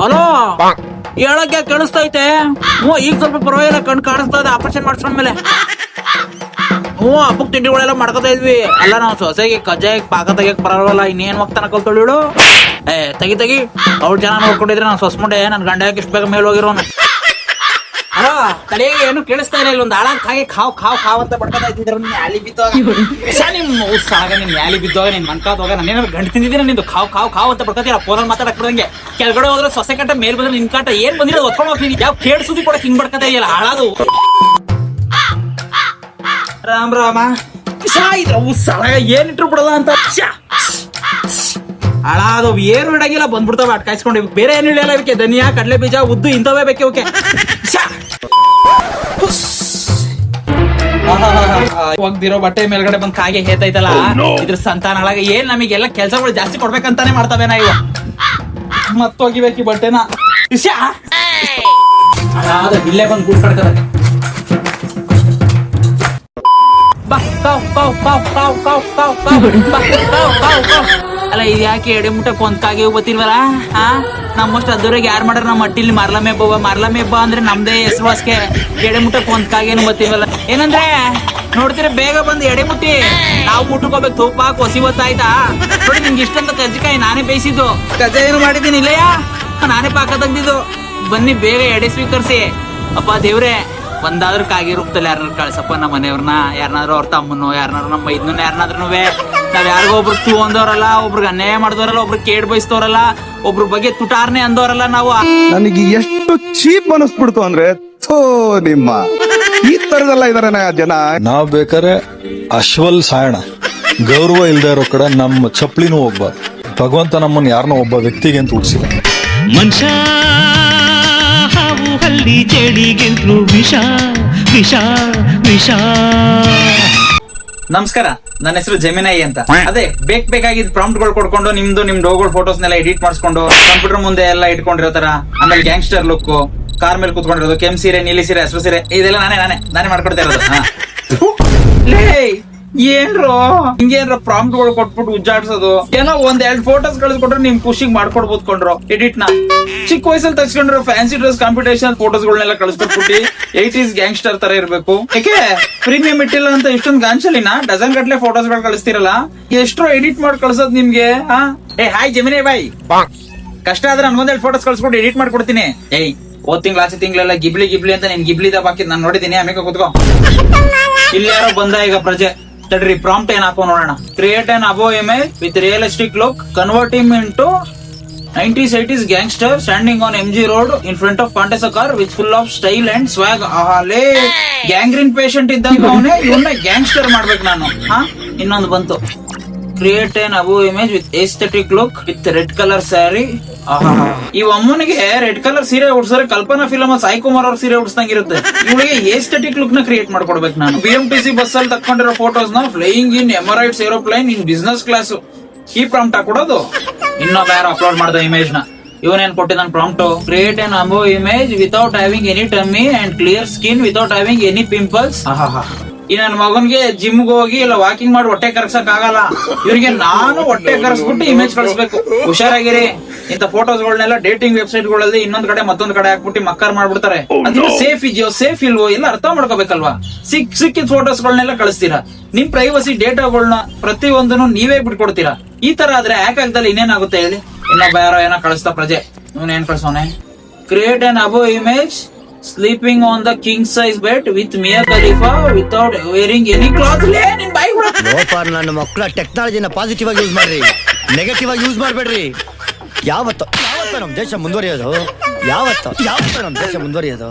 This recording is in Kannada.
ಹಲೋ? ಹೇಳಕ್ಕೆ ಕೇಳಿಸ್ತೈತೆ? ಹ್ಞೂ ಈಗ ಸ್ವಲ್ಪ ಪರವಾಗಿಲ್ಲ ಕಣ್ ಕಾಣಿಸ್ತಾ ಇದೆ ಆಪರೇಷನ್ ಮಾಡ್ಸ್ಕೊಂಡ್ಮೇಲೆ ಹ್ಞೂ ಹಬ್ಬಕ್ಕೆ ತಿಂಡಿಗಳೆಲ್ಲ ಮಾಡ್ಕೊತಾ ಇದ್ವಿ. ಅಲ್ಲ ನಾವು ಸೊಸೆಗೆ ಕಜ್ಜಾಯ ಪಾಕ ತೆಗಿಯಕ್ ಬರಲ್ವಲ್ಲ ಇನ್ನೇನ್ ಹೋಗ್ತಾನ ಕಲ್ತೊಳಿಳು ಏ ತೆಗಿ ತೆಗಿ. ಅವ್ರು ಜನ ನೋಡ್ಕೊಂಡಿದ್ರೆ ನಾನು ಸೊಸ್ಮುಂಡೆ ನನ್ನ ಗಂಡ ಯಾಕೆ ಇಷ್ಟು ಬೇಗ ಮೇಲೆ ಹೋಗಿರೋನು? ಅಲ್ಲ ತಲೆಗೆ ಏನು ಕೇಳಿಸ್ತಾ ಇಲ್ಲ ಒಂದು ಆಳ ಹಾಗೆ ಖಾವ್ ಖಾವ್ ಖಾವ್ ಅಂತ ಬಡ್ಕೊತಾ ಇದ್ದಿದ್ರು ನಿನ್ನ ಆಲಿ ಬಿದ್ದೋಗ. ನಿಮ್ಮ ನಿಮ್ ಸಾಗ ನಿನ್ ಮ್ಯಾಲಿ ಬಿದ್ದೋಗ, ನಿನ್ ಮನ್ಕಾದ್ ಹೋಗ, ನಾನು ಏನಾದ್ರು ಗಂಟು ತಿಂದಿದ್ದೀನಿ ನಿಂದು ಖಾವ್ ಖಾವ್ ಖಾವ್ ಅಂತ ಬಡ್ಕೊತೀರ ಫೋನಲ್ಲಿ ಮಾತಾಡಕ್ ಬಿಡಂಗೆ ಕೆಳಗಡೆ ಹೋದ್ರೆ ಸೊಸೆ ಕಟ್ಟ ಮೇಲ್ ಬಂದ್ರೆ ನಿನ್ ಕಾಟ ಏನ್ ಬಂದಿರೋ ಒತ್ಕೊಂಡು ಹೋಗ್ತೀನಿ ಯಾವ ಕೇಳಿಸುದಿ ಕೂಡ ಹಿಂಗ್ ಬಡ್ಕೊತಾ ಇದೆಯಲ್ಲ, ಹಾಳಾದು. ರಾಮ್, ರಾಮ. ಉತ್ಸಾಹ ಏನಿಟ್ರು ಬಿಡಲ್ಲ ಅಂತ. ಹಾಳಾದು ಏನು ಇಡಂಗಿಲ್ಲ ಬಂದ್ಬಿಡ್ತಾವ ಅಟ್ಕಾಯಿಸ್ಕೊಂಡು ಬೇರೆ ಏನು ಇಳಿಯಲ್ಲ ಇವಕ್ಕೆ ಧನಿಯಾ ಕಡಲೆ ಬೀಜ ಉದ್ದು ಇಂಥವೇ ಬೇಕೆ ಓಕೆ. ಒಗ್ದಿರೋ ಬಟ್ಟೆ ಮೇಲ್ಗಡೆ ಬಂದ್ ಕಾಗೆ ಹೇತೈತಲ್ಲ ಇದ್ರ ಸಂತಾನ ಒಳಗೆ ಏನ್ ನಮಗೆಲ್ಲ ಕೆಲ್ಸಗಳು ಜಾಸ್ತಿ ಕೊಡ್ಬೇಕಂತಾನೆ ಮಾಡ್ತಾವೆ ನಾ ಇವ ಮತ್ತೋಗಿಬೇಕು ಈ ಬಟ್ಟೆನ ಇಶಾ ಇಲ್ಲೇ ಬಂದ್ ಗುಡ್ಕಡ್ತದೆ ಬಾ ಕಾವ್ ಕಾವ್ ಕಾವ್ ಕಾವ್ ಪಾವ್ ಪಾವ್ ಪಾವ್ ಬಾ ಕಾವ್ ಕಾವ್ ಕಾವ್ ಅಲ್ಲ, ಇದು ಯಾಕೆ ಎಡೆ ಮುಟ್ಟ ಕೊಂದ್ಕಾಗಿ ಹೋಗ್ಬತ್ತಿಲ್ವಲ್ಲ? ಹಾ ನಮ್ಮಷ್ಟು ಅದ್ದೂರಿಗೆ ಯಾರು ಮಾಡ್ರ ನಮ್ಮ ಮಟ್ಟಿಲಿ ಮಾರ್ಲಮೆ ಹಬ್ಬ ಮಾರ್ಲಮೆ ಹಬ್ಬ ಅಂದ್ರೆ ನಮ್ದೇ ಹೆಸರುವಾಸ್ಗೆ ಎಡೆ ಮುಟ್ಟ ಕೊಂದ್ಕಾಗಿ ಏನು ಗೊತ್ತಿಲ್ವಲ್ಲ? ಏನಂದ್ರೆ, ನೋಡ್ತೀರ, ಬೇಗ ಬಂದು ಎಡೆ ಮುಟ್ಟಿ. ನಾವು ಮುಟ್ಟಕೋಬೇಕು ತೂಪ ಕೊಸಿ ಗೊತ್ತಾಯ್ತಾ ನೋಡಿ, ನಿಮ್ಗೆ ಇಷ್ಟಂತ ಕಜ್ಜಿಕಾಯಿ ನಾನೇ ಬೇಯಿಸಿದ್ದು. ಕಜ್ಜಾಯ ಏನು ಮಾಡಿದ್ದೀನಿ, ಇಲ್ಲಯ್ಯ? ನಾನೇ ಪಾಕ ತಂದಿದ್ದು ಬನ್ನಿ, ಬೇಗ ಎಡೆ ಸ್ವೀಕರಿಸಿ. ಅಪ್ಪ ದೇವ್ರೆ ಒಂದಾದ್ರೂ ಕಾಗಿ ರೂಪದಲ್ಲಿ ಯಾರನ್ನ ಕಳ್ಸಪ್ಪ ನಮ್ಮ ಮನೆಯವ್ರನ್ನ ಯಾರನ್ನಾದ್ರೂ ಅವ್ರ ತಮ್ಮನೋ ಯಾರನ್ನಾದ್ರು ನಮ್ಮ ಇದನ್ನ ಯಾರನ್ನಾದ್ರೂ ನಾವ್ ಯಾರಿಗೋ ಒಬ್ರು ತೂ ಅಂದವ್ರಲ್ಲ ಒಬ್ರಿಗೆ ಅನ್ಯಾಯ ಮಾಡಿದವರಲ್ಲ ಒಬ್ರು ಕೇಡ್ ಬಯಸ್ತವ್ರಲ್ಲ ಒಬ್ರ ಬಗ್ಗೆ ತುಟಾರ್ನೆ ಅಂದವರಲ್ಲ ನಾವು ನನಗೆ ಎಷ್ಟು ಚೀಪ್ ಅನಿಸ್ಬಿಡ್ತು ಅಂದ್ರೆ ಥೋ ನಿಮ್ಮ. ಈ ತರದೆಲ್ಲ ಇದಾರೆ ಜನ. ನಾವ್ ಬೇಕಾದ್ರೆ ಅಶ್ವಲ್ ಸಾಯಣ ಗೌರವ ಇಲ್ದೇ ಇರೋ ಕಡೆ ನಮ್ಮ ಚಪ್ಪಲಿನೂ ಒಬ್ಬ. ಭಗವಂತ ನಮ್ಮನ್ನ ಯಾರನ್ನೋ ಒಬ್ಬ ವ್ಯಕ್ತಿಗೆ ಅಂತ ಉಳಿಸಿದ ಮನುಷ್ಯ ಹಾವು ಚಳಿಗೆಂದ್ರು ವಿಷ ವಿಷ ವಿಷ. ನಮಸ್ಕಾರ ನನ್ನ ಹೆಸರು ಜಮಿನಾಯಿ ಅಂತ. ಅದೇ ಬೇಕ್ ಬೇಕಾಗಿದ್ ಪ್ರಾಂಪ್ಟ್ಗಳು ಕೊಡ್ಕೊಂಡು ನಿಮ್ದು ನಿಮ್ ಡೋಗಳ ಫೋಟೋಸ್ ನೆಲ್ಲ ಎಡಿಟ್ ಮಾಡಿಸ್ಕೊಂಡು ಕಂಪ್ಯೂಟರ್ ಮುಂದೆ ಎಲ್ಲ ಇಟ್ಕೊಂಡಿರೋ ತರ ಆಮೇಲೆ ಗ್ಯಾಂಗ್ಸ್ಟರ್ ಲುಕ್ ಕಾರ್ ಮೇಲೆ ಕುತ್ಕೊಂಡಿರೋದು ಕೆಂಪ್ ಸೀರೆ ನೀಲಿ ಸೀರೆ ಹಸಿರು ಸೀರೆ ಇದೆಲ್ಲ ನಾನೇ ನಾನೇ ನಾನೇ ಮಾಡ್ಕೊಡ್ತಾ ಇರೋದು. ಏನ್ರೋ? ಹಿಂಗೇನ್ರ ಪ್ರಾಂಪ್ಟ್ ಕೊಟ್ಬಿಟ್ಟು ಉಜ್ಜಾಡ್ಸೋದು ಏನೋ ಒಂದ್ ಎರಡ್ ಫೋಟೋಸ್ ಕಳಿಸ್ಕೊಟ್ರೆ ನಿಮ್ ಖುಷಿಗ್ ಮಾಡ್ಕೊಡ್ಬೋದು ಕೊಂಡ್ರು ಎಡಿಟ್ನ. ಚಿಕ್ಕ ವಯಸ್ಸಲ್ಲಿ ತಗ್ಸ್ಕೊಂಡ್ರು ಫ್ಯಾನ್ಸಿ ಡ್ರೆಸ್ ಕಾಂಪಿಟೇಷನ್ ಫೋಟೋಸ್ ಗಳನ್ನೆಲ್ಲ ಕಳಿಸ್ಕೊಟ್ಬಿಟ್ಟು ಏಟೀಸ್ ಗ್ಯಾಂಗ್ಸ್ಟರ್ ತರ ಇರ್ಬೇಕು. ಯಾಕೆ ಪ್ರೀಮಿಯಂ ಇಟ್ಟಿಲ್ಲ ಅಂತ ಇಷ್ಟೊಂದು ಗಾಂಚಲಿನ? ಡಜನ್ ಗಟ್ಲೆ ಫೋಟೋಸ್ಗಳು ಕಳಿಸ್ತಿರಲ್ಲ? ಎಷ್ಟೋ ಎಡಿಟ್ ಮಾಡಿ ಕಳ್ಸೋದ್ ನಿಮ್ಗೆ ಏ ಹಾಯ್ ಜಮಿನೇ ಬಾಯ್ ಕಷ್ಟ ಆದ್ರೆ ನನ್ಗೊಂದೆರಡು ಫೋಟೋಸ್ ಕಳ್ಸ್ಕೊಟ್ಟು ಎಡಿಟ್ ಮಾಡ್ಕೊಡ್ತೀನಿ. ಏಯ್, ಹೋದ್ ತಿಂಗ್ಳ ಆಚೆ ತಿಂಗಳೆಲ್ಲ ಗಿಬ್ಲಿ ಗಿಬ್ಲಿ ಅಂತ ನೀನ್ ಗಿಬ್ಲಿ ಹಾಕಿದ್ ನಾನು ನೋಡಿದೀನಿ ಆಮೇಲೆ ಕೂತ್ಕೋ. ಇಲ್ಲಿ ಯಾರೋ ಬಂದ ಈಗ ಪ್ರಜೆ. ತಡ್ರಿ ಪ್ರಾಂಪ್ಟ್ ಏನ್ ಹಾಕೋ ನೋಡೋಣ. Create an above image with realistic look convert him into nineties eighties gangster standing on M G road in front of Contessa car with full of style and swag ಆಹಾಲೇ gangrene patient ಇದ್ದಂಗ ಅವನೇ ಇವನ್ನ ಗ್ಯಾಂಗ್ಸ್ಟರ್ ಮಾಡ್ಬೇಕು ನಾನು. ಹಾ? ಇನ್ನೊಂದು ಬಂತು. Create an above image with aesthetic look with red colour sari ಈ ಅಮ್ಮನಿಗೆ ರೆಡ್ ಕಲರ್ ಸೀರೆ ಉಡ್ಸರೆ ಕಲ್ಪನಾ ಫಿಲಮ್ ಸಾಯಿ ಕುಮಾರ್ ಅವ್ರ ಸೀರೆ ಉಡ್ಸ್ದಂಗಿರುತ್ತೆ ಇವಳಿಗೆ ಏಸ್ಥೆಟಿಕ್ ಲುಕ್ನ ಕ್ರಿಯೇಟ್ ಮಾಡ್ಕೊಡ್ಬೇಕು ನಾನು. B M T C bus ಅಲ್ಲಿ ತಕ್ಕೊಂಡಿರೋ ಫೋಟೋಸ್ನ flying in Emirates aeroplane in business class ಈ ಪ್ರಾಂಪ್ಟ್ ಹಾಕೊಡೋದು ಇನ್ನೊಬ್ಬ ಯಾರು ಅಪ್ಲೋಡ್ ಮಾಡ್ದ ಇಮೇಜ್ನ. ಇವನೇನ್ ಕೊಟ್ಟಿದ್ದಾನೆ prompt create an above image without having any tummy and clear skin without having any pimples ಈ ನನ್ನ ಮಗನ್ಗೆ ಜಿಮ್ ಹೋಗಿ ಇಲ್ಲ ವಾಕಿಂಗ್ ಮಾಡಿ ಹೊಟ್ಟೆ ಕರ್ಸಕ್ ಆಗಲ್ಲ. ಇವ್ರಿಗೆ ನಾನು ಹೊಟ್ಟೆ ಕರ್ಸ್ಬಿಟ್ಟು ಇಮೇಜ್ ಕಳಿಸ್ಬೇಕು. ಹುಷಾರಾಗಿರಿ. ಇಂತ ಫೋಟೋಸ್ ಗಳನ್ನೆಲ್ಲ ಡೇಟಿಂಗ್ ವೆಬ್ಸೈಟ್ಗಳಲ್ಲಿ ಇನ್ನೊಂದ್ ಕಡೆ ಮತ್ತೊಂದ್ ಕಡೆ ಹಾಕ್ಬಿಟ್ಟು ಮಕ್ಕಾರ್ ಮಾಡ್ಬಿಡ್ತಾರೆ. ಅದು ಸೇಫ್ ಇದೆಯೋ ಸೇಫ್ ಇಲ್ವೋ ಎಲ್ಲ ಅರ್ಥ ಮಾಡ್ಕೋಬೇಕಲ್ವಾ? ಸಿಕ್ ಸಿಕ್ಕಿದ ಫೋಟೋಸ್ ಗಳನ್ನೆಲ್ಲ ಕಳಿಸ್ತೀರಾ? ನಿಮ್ ಪ್ರೈವಸಿ ಡೇಟಾಗಳನ್ನ ಪ್ರತಿಯೊಂದನ್ನು ನೀವೇ ಬಿಟ್ಕೊಡ್ತೀರಾ? ಈ ತರ ಆದ್ರೆ ಹ್ಯಾಕ್ ಆಗ್ದಲ್ಲಿ ಇನ್ನೇನಾಗುತ್ತೆ ಹೇಳಿ? ಇನ್ನೊಬ್ಬ ಯಾರೋ ಏನೋ ಕಳಿಸ್ತಾ ಪ್ರಜೆ. ಇವನ್ ಏನ್ ಕಳ್ಸೋನೆ? Create an above image sleeping on the king size bed with Mia Khalifa without wearing any cloth ಲೇ, ನಿನ್ ಬಾಯಿ ನನ್ನ ಮಕ್ಕಳ ಟೆಕ್ನಾಲಜಿನ ಪಾಸಿಟಿವ್ ಆಗಿ ಯೂಸ್ ಮಾಡ್ರಿ. ನೆಗೆಟಿವ್ ಆಗಿ ಯೂಸ್ ಮಾಡ್ಬೇಡ್ರಿ. ಯಾವತ್ತು ಯಾವತ್ತ ನಮ್ಮ ದೇಶ ಮುಂದುವರಿಯೋದು? ಯಾವತ್ತು ಯಾವತ್ತು ನಮ್ಮ ದೇಶ ಮುಂದುವರಿಯೋದು?